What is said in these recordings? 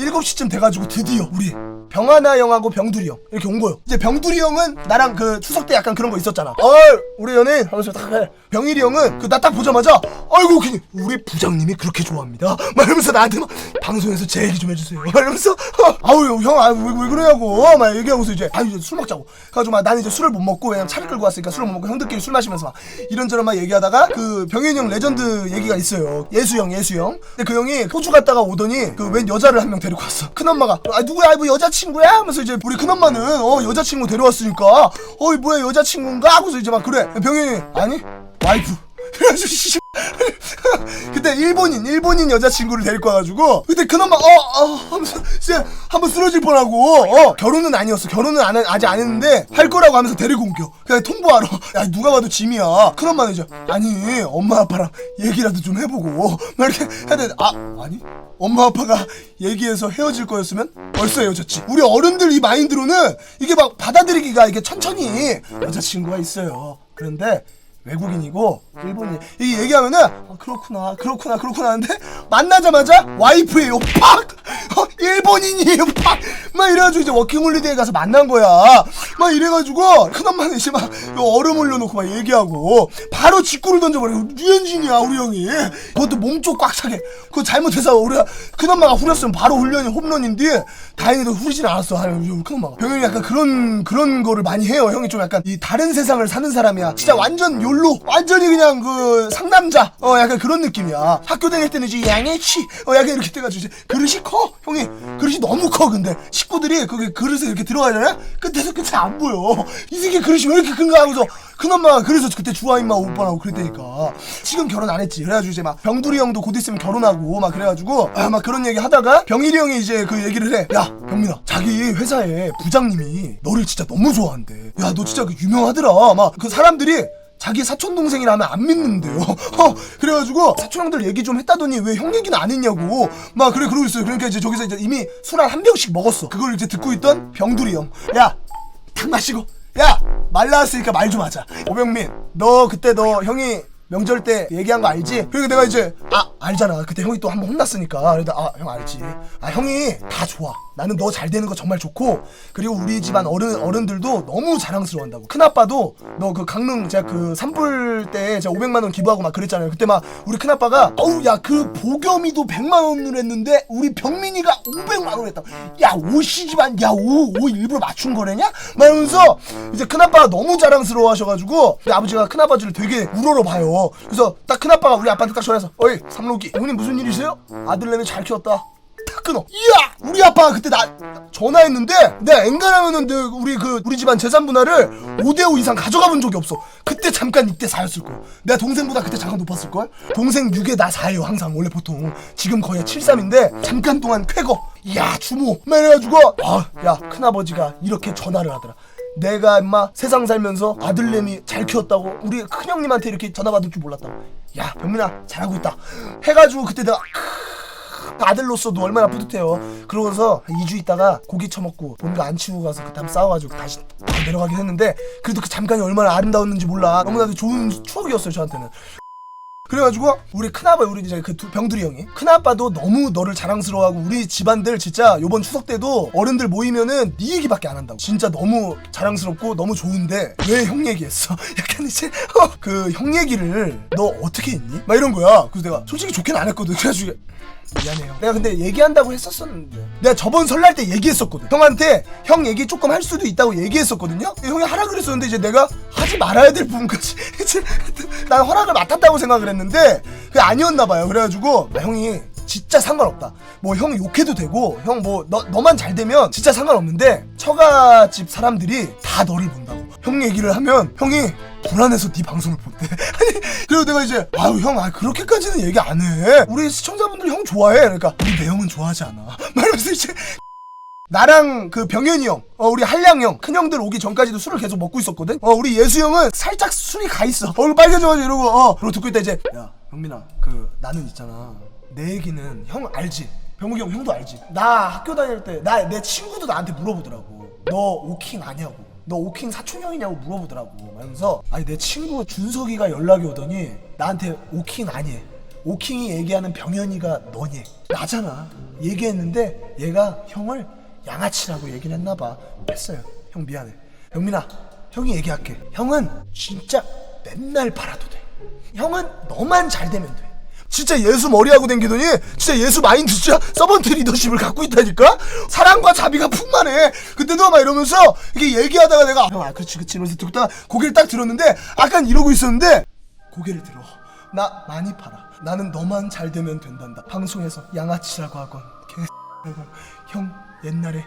7시쯤 돼가지고 드디어 우리 병하나 형하고 병두리 형 이렇게 온 거예요. 이제 병두리 형은 나랑 그 추석 때 약간 그런 거 있었잖아. 어 우리 연예인 하면서 딱 해. 병일이 형은 그 나 딱 보자마자 아이고 괜히 우리 부장님이 그렇게 좋아합니다. 막 이러면서 나한테 막 방송에서 제 얘기 좀 해주세요. 막 이러면서 어, 아우 형 아, 왜, 왜 그러냐고 막 얘기하고서 이제 아 이제 술 먹자고. 그래가지고 막 나는 이제 술을 못 먹고 왜냐면 차를 끌고 왔으니까 술을 못 먹고 형들끼리 술 마시면서 막 이런저런 막 얘기하다가 그 병현이 형 레전드 얘기가 있어요. 예수 형 예수 형. 근데 그 형이 호주 갔다가 오더니 그 웬 여자를 한 명 데리고 왔어. 큰 엄마가 아 누구야 뭐 여자 친구야? 하면서 이제 우리 큰 엄마는 어 여자친구 데려왔으니까 어이 뭐야 여자친구인가? 하고서 이제 막 그래. 병현이 아니 와이프. 그래가지고 씨. 그때 일본인 일본인 여자친구를 데리고 와가지고 그때 그놈만 어어 하면서 진짜 한번 쓰러질 뻔하고 어 결혼은 아니었어. 결혼은 안, 해- 아직 안 했는데 할 거라고 하면서 데리고 옮겨. 그냥 통보하러. 야 누가 봐도 짐이야. 큰엄마는 이제 아니 엄마 아빠랑 얘기라도 좀 해보고. 막 이렇게 해야 되는데 아 아니? 엄마 아빠가 얘기해서 헤어질 거였으면 벌써 헤어졌지. 우리 어른들 이 마인드로는 이게 막 받아들이기가 이게 천천히 여자친구가 있어요. 그런데 외국인이고 일본인. 이 얘기하면은 아, 그렇구나 그렇구나 그렇구나 하는데 만나자마자 와이프예요 팍! 어, 일본인이에요 팍막 이래가지고 이제 워킹홀리데이 가서 만난 거야 막 이래가지고 큰엄마는 이제 막 얼음 올려놓고 막 얘기하고 바로 직구를 던져버리고 류현진이야 우리 형이. 그것도 몸쪽 꽉 차게. 그거 잘못해서 우리가 큰엄마가 후렸으면 바로 훈련이 홈런인데 다행히도 후리진 않았어. 큰엄마가. 병현이 약간 그런 그런 거를 많이 해요. 형이 좀 약간 이 다른 세상을 사는 사람이야. 진짜 완전 욜로 완전히 그냥 그 상남자. 어 약간 그런 느낌이야. 학교 다닐 때는 이제 양해치. 어 약간 이렇게 돼가지고 이제 그릇이 커. 형이 그릇이 너무 커 근데. 식구들이 거기 그릇에 이렇게 들어가잖아요. 끝에서 끝에 안 보여 이 새끼 그릇이 왜 이렇게 큰가 하고서 큰엄마가 그래서 그때 주아 임마 오빠라고 그랬다니까 지금 결혼 안 했지 그래가지고 이제 막 병두리 형도 곧 있으면 결혼하고 막 그래가지고 아 막 그런 얘기 하다가 병일이 형이 이제 그 얘기를 해 야 병민아 자기 회사에 부장님이 너를 진짜 너무 좋아한대 야 너 진짜 그 유명하더라 막 그 사람들이 자기 사촌 동생이라 하면 안 믿는데요. 어, 그래가지고 사촌 형들 얘기 좀 했다더니 왜 형 얘기는 안 했냐고. 막 그래 그러고 있어요. 그러니까 이제 저기서 이제 이미 술한한 병씩 먹었어. 그걸 이제 듣고 있던 병두리 형. 야, 탁 마시고. 야, 말 나왔으니까 말 좀 하자. 오병민, 너 그때 너 형이 명절 때 얘기한 거 알지? 그리고 내가 이제 아 알잖아. 그때 형이 또 한 번 혼났으니까. 그래도 아형 알지. 아 형이 다 좋아. 나는 너 잘 되는 거 정말 좋고 그리고 우리 집안 어른 어른들도 너무 자랑스러워한다고. 큰 아빠도 너 그 강릉 제가 그 산불 때 제가 500만 원 기부하고 막 그랬잖아요. 그때 막 우리 큰 아빠가 어우 야 그 보겸이도 100만 원을 했는데 우리 병민이가 500만 원 했다. 야 오씨 집안 야오오 일부러 맞춘 거래냐? 막 이러면서 이제 큰 아빠가 너무 자랑스러워하셔가지고 아버지가 큰 아버지를 되게 우러러 봐요. 그래서 딱 큰 아빠가 우리 아빠한테 딱 전화해서 어이 삼록이 형님 무슨 일이세요? 아들내미 잘 키웠다. 탁 끊어. 이야! 우리 아빠가 그때 나 전화했는데 내가 엔간하면은 내 우리 그 우리 집안 재산 분할을 5대5 이상 가져가 본 적이 없어. 그때 잠깐 이때 4였을 거야. 내가 동생보다 그때 잠깐 높았을 걸. 동생 6에 나 4예요 항상 원래 보통. 지금 거의 73인데 잠깐 동안 쾌거. 이야 주모. 막 이래가지고 아야 큰아버지가 이렇게 전화를 하더라. 내가 임마 세상 살면서 아들내미 잘 키웠다고 우리 큰형님한테 이렇게 전화 받을 줄 몰랐다고. 야 병민아 잘하고 있다. 해가지고 그때 내가 아들로서도 얼마나 뿌듯해요. 그러고서 한 2주 있다가 고기 처먹고 본가 안 치우고 가서 그 다음 싸워가지고 다시 내려가긴 했는데 그래도 그 잠깐이 얼마나 아름다웠는지 몰라. 너무나도 좋은 추억이었어요 저한테는. 그래가지고 우리 큰아빠 우리 이제 그 두 병들이 형이. 큰아빠도 너무 너를 자랑스러워하고 우리 집안들 진짜 요번 추석 때도 어른들 모이면은 네 얘기밖에 안 한다고. 진짜 너무 자랑스럽고 너무 좋은데 왜 형 얘기했어? 약간 이제 그 형 얘기를 너 어떻게 했니? 막 이런 거야. 그래서 내가 솔직히 좋게는 안 했거든. 그래가지고 미안해요. 내가 근데 얘기한다고 했었었는데 내가 저번 설날 때 얘기했었거든. 형한테 형 얘기 조금 할 수도 있다고 얘기했었거든요. 형이 하라 그랬었는데 이제 내가 하지 말아야 될 부분까지 이제 난 허락을 맡았다고 생각을 했는데 그게 아니었나 봐요. 그래가지고 아, 형이 진짜 상관없다. 뭐 형 욕해도 되고 형 뭐 너 너만 잘 되면 진짜 상관없는데 처가집 사람들이 다 너를 본다고. 형 얘기를 하면 형이 불안해서 네 방송을 본대. 아니 그리고 내가 이제 아유 형 아, 그렇게까지는 얘기 안 해. 우리 시청자분들이 형 좋아해. 그러니까 우리 내 형은 좋아하지 않아. 말하면서 이제 나랑 그 병현이 형, 어, 우리 한량 형, 큰 형들 오기 전까지도 술을 계속 먹고 있었거든. 어, 우리 예수 형은 살짝 술이 가 있어. 얼굴 빨개져가지고 이러고, 어, 그리고 듣고 있다 이제, 야, 형민아, 그 나는 있잖아. 내 얘기는 형 알지? 병욱이 형 형도 알지? 나 학교 다닐 때, 나 내 친구도 나한테 물어보더라고. 너 오킹 아냐고. 너 오킹 사촌 형이냐고 물어보더라고. 그러면서 아니 내 친구 준석이가 연락이 오더니 나한테 오킹 아니. 오킹이 얘기하는 병현이가 너니 나잖아 얘기했는데 얘가 형을 양아치라고 얘기를 했나 봐. 했어요. 형 미안해. 영민아 형이 얘기할게. 형은 진짜 맨날 팔아도 돼. 형은 너만 잘 되면 돼. 진짜 예수 머리하고 댕기더니 진짜 예수 마인드 진짜 서번트 리더십을 갖고 있다니까? 사랑과 자비가 풍만해. 그때도 막 이러면서 이게 얘기하다가 내가 형 아 그렇지 그렇지 이러면서 듣다가 고개를 딱 들었는데 약간 이러고 있었는데 고개를 들어. 나 많이 팔아. 나는 너만 잘 되면 된단다. 방송에서 양아치라고 하건 개라고 형 옛날에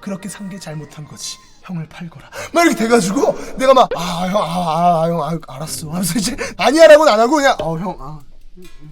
그렇게 산 게 잘못한 거지. 형을 팔거라. 막 이렇게 돼가지고 내가 막 아 형 아아형 아, 알았어. 하면서 이제 아니야라고는 안 하고 그냥 어형 아.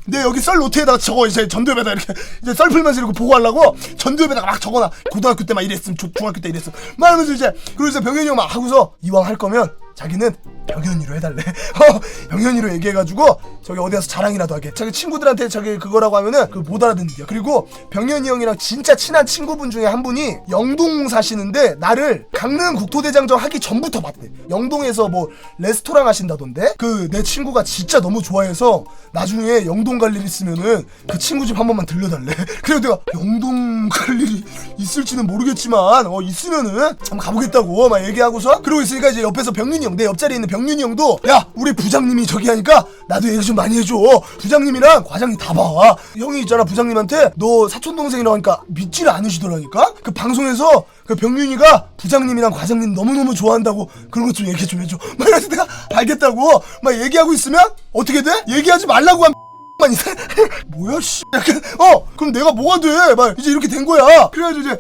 근데 여기 썰 노트에다가 저거 이제 전두엽에다 이렇게 이제 썰 풀면서 이렇게 보고하려고 전두엽에다가 막 적어놔. 고등학교 때 막 이랬음 조- 중학교 때 이랬음. 막 하면서 이제 그리고 이제 병현이 형 막 하고서 이왕 할 거면 자기는 병현이로 해달래. 어 병현이로 얘기해가지고 저기 어디 가서 자랑이라도 하게. 자기 친구들한테 저기 그거라고 하면은 그 못 알아듣는데요 그리고 병현이 형이랑 진짜 친한 친구분 중에 한 분이 영동 사시는데 나를 강릉 국토대장정 하기 전부터 봤대. 영동에서 뭐 레스토랑 하신다던데? 그 내 친구가 진짜 너무 좋아해서 나중에 영동 갈 일 있으면은 그 친구 집 한 번만 들려달래. 그래서 내가 영동 갈 일이 있을지는 모르겠지만 어 있으면은 한번 가보겠다고 막 얘기하고서 그러고 있으니까 이제 옆에서 병형 내 옆자리에 있는 병윤이 형도 야 우리 부장님이 저기 하니까 나도 얘기 좀 많이 해줘. 부장님이랑 과장님 다 봐. 형이 있잖아 부장님한테 너 사촌 동생이라고 하니까 믿지를 않으시더라니까? 그 방송에서 그 병윤이가 부장님이랑 과장님 너무너무 좋아한다고 그런 것 좀 얘기 좀 해줘. 막 이래서 내가 알겠다고 막 얘기하고 있으면 어떻게 돼? 얘기하지 말라고 이상. 뭐야 씨. 약간 어 그럼 내가 뭐가 돼 막 이제 이렇게 된 거야. 그래가지고 이제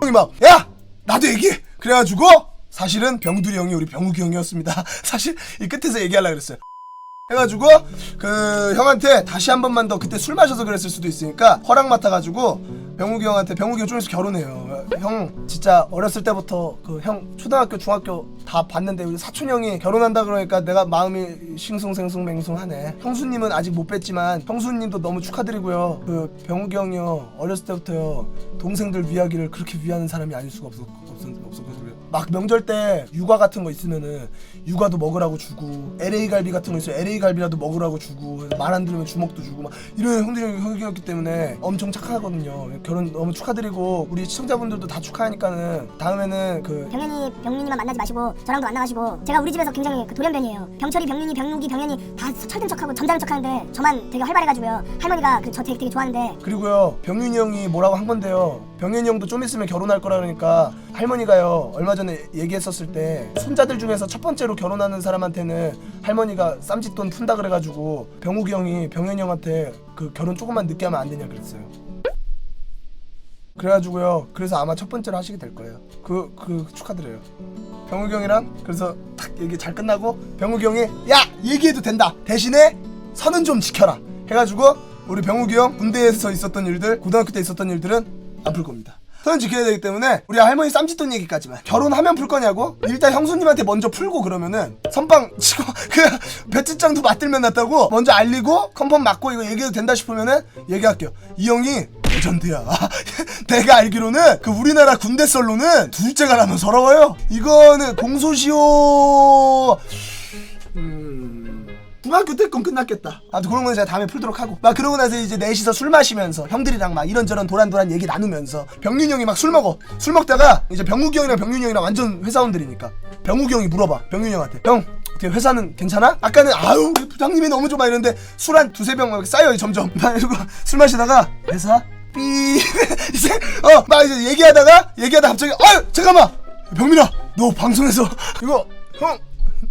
병이 막 야 나도 얘기해. 그래가지고 사실은 병두리 형이 우리 병욱이 형이었습니다. 사실 이 끝에서 얘기하려 그랬어요. 해가지고 그 형한테 다시 한 번만 더 그때 술 마셔서 그랬을 수도 있으니까 허락 맡아가지고 병욱이 형한테 병욱이 형좀 있으면 결혼해요. 형 진짜 어렸을 때부터 그 형 초등학교 중학교 다 봤는데 우리 사촌 형이 결혼한다 그러니까 내가 마음이 싱숭생숭맹숭하네. 형수님은 아직 못 뵀지만 형수님도 너무 축하드리고요. 그 병욱이 형이요. 어렸을 때부터요. 동생들 위하기를 그렇게 위하는 사람이 아닐 수가 없었, 없었, 없었거든요 막 명절 때 육아 같은 거 있으면은 육아도 먹으라고 주고 LA 갈비 같은 거 있어요 LA 갈비라도 먹으라고 주고 말 안 들으면 주먹도 주고 막 이런 형들이 형이었기 때문에 엄청 착하거든요. 결혼 너무 축하드리고 우리 시청자분들도 다 축하하니까는 다음에는 그 병현이 병윤이만 만나지 마시고 저랑도 만나가시고 제가 우리 집에서 굉장히 그 돌연변이에요. 병철이 병윤이 병욱이 병현이 다 철든 척하고 점잖은 척하는데 저만 되게 활발해가지고요. 할머니가 그 저 되게, 되게 좋아하는데. 그리고요 병윤이 형이 뭐라고 한 건데요 병윤이 형도 좀 있으면 결혼할 거라 그러니까 할머니가요 얼마 전에 얘기했었을 때 손자들 중에서 첫 번째로 결혼하는 사람한테는 할머니가 쌈짓돈 푼다 그래가지고 병욱이 형이 병현이 형한테 그 결혼 조금만 늦게 하면 안 되냐 그랬어요. 그래가지고요 그래서 아마 첫 번째로 하시게 될 거예요. 그 그 축하드려요. 병욱이 형이랑 그래서 딱 얘기 잘 끝나고 병욱이 형이 야! 얘기해도 된다! 대신에 선은 좀 지켜라! 해가지고 우리 병욱이 형 군대에서 있었던 일들 고등학교 때 있었던 일들은 안 풀 겁니다. 선은 지켜야 되기 때문에 우리 할머니 쌈짓돈 얘기까지만. 결혼하면 풀 거냐고? 일단 형수님한테 먼저 풀고 그러면은 선빵 치고 그냥 배치장도 맞들면 낫다고 먼저 알리고 컨펌 맞고 이거 얘기해도 된다 싶으면은 얘기할게요. 이 형이 레전드야. 내가 알기로는 그 우리나라 군대 썰로는 둘째가 나면 서러워요. 이거는 공소시효 음... 중학교 때 건 끝났겠다. 아, 그런 건 제가 다음에 풀도록 하고. 막 그러고 나서 이제 넷이서 술 마시면서 형들이랑 막 이런저런 도란도란 얘기 나누면서 병윤이 형이 막 술 먹어. 술 먹다가 이제 병욱이 형이랑 병윤이 형이랑 완전 회사원들이니까 병욱이 형이 물어봐. 병윤이 형한테. 형, 어떻게 회사는 괜찮아? 아까는 아유 우리 부장님이 너무 좋아 이랬는데 술 한 두세 병 막 쌓여 점점. 막 이러고 술 마시다가 회사 삐 이제 어 막 이제 얘기하다가 얘기하다 갑자기 아유 잠깐만 병민아 너 방송에서 이거 형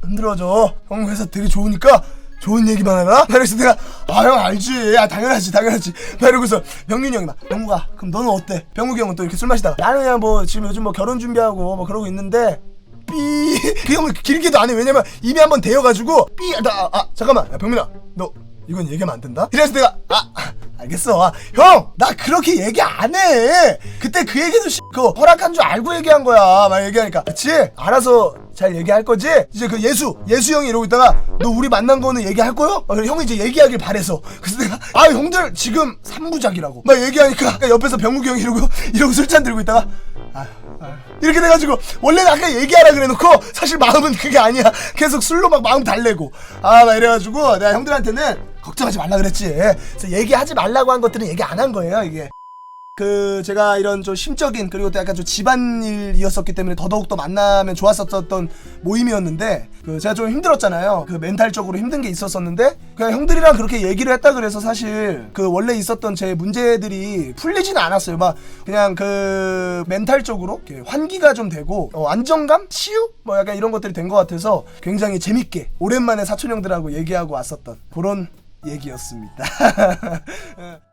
흔들어줘. 형 회사 되게 좋으니까 좋은 얘기만 해라. 그래서 내가 아형 알지. 아 당연하지 당연하지. 막 이러고서 병윤이 형이 막 병우가 그럼 너는 어때? 병욱이 형은 또 이렇게 술 마시다가 나는 그냥 뭐 지금 요즘 뭐 결혼 준비하고 뭐 그러고 있는데 삐그 형은 길게도 안 해. 왜냐면 입이 한번 대여가지고 삐나 아, 아, 잠깐만 야 병민아 너 이건 얘기하면 안 된다. 이래서 내가 아, 아, 알겠어. 아, 형, 나 그렇게 얘기 안 해. 그때 그 얘기도 씨, 그 허락한 줄 알고 얘기한 거야. 막 얘기하니까, 그치? 알아서 잘 얘기할 거지? 이제 그 예수, 예수 형이 이러고 있다가 너 우리 만난 거는 얘기할 거요? 어, 형이 이제 얘기하길 바래서. 그래서 내가 아 형들 지금 삼부작이라고 막 얘기하니까 옆에서 병욱이 형이 이러고 이러고 술잔 들고 있다가 아휴. 아휴. 이렇게 돼가지고 원래는 아까 얘기하라 그래놓고 사실 마음은 그게 아니야 계속 술로 막 마음 달래고 아 막 이래가지고 내가 형들한테는 걱정하지 말라 그랬지 그래서 얘기하지 말라고 한 것들은 얘기 안 한 거예요 이게 그 제가 이런 좀 심적인 그리고 또 약간 좀 집안일이었었기 때문에 더더욱 더 만나면 좋았었던 모임이었는데 그 제가 좀 힘들었잖아요. 그 멘탈적으로 힘든 게 있었었는데 그냥 형들이랑 그렇게 얘기를 했다 그래서 사실 그 원래 있었던 제 문제들이 풀리지는 않았어요. 막 그냥 그 멘탈적으로 환기가 좀 되고 어, 안정감, 치유 뭐 약간 이런 것들이 된 것 같아서 굉장히 재밌게 오랜만에 사촌 형들하고 얘기하고 왔었던 그런 얘기였습니다.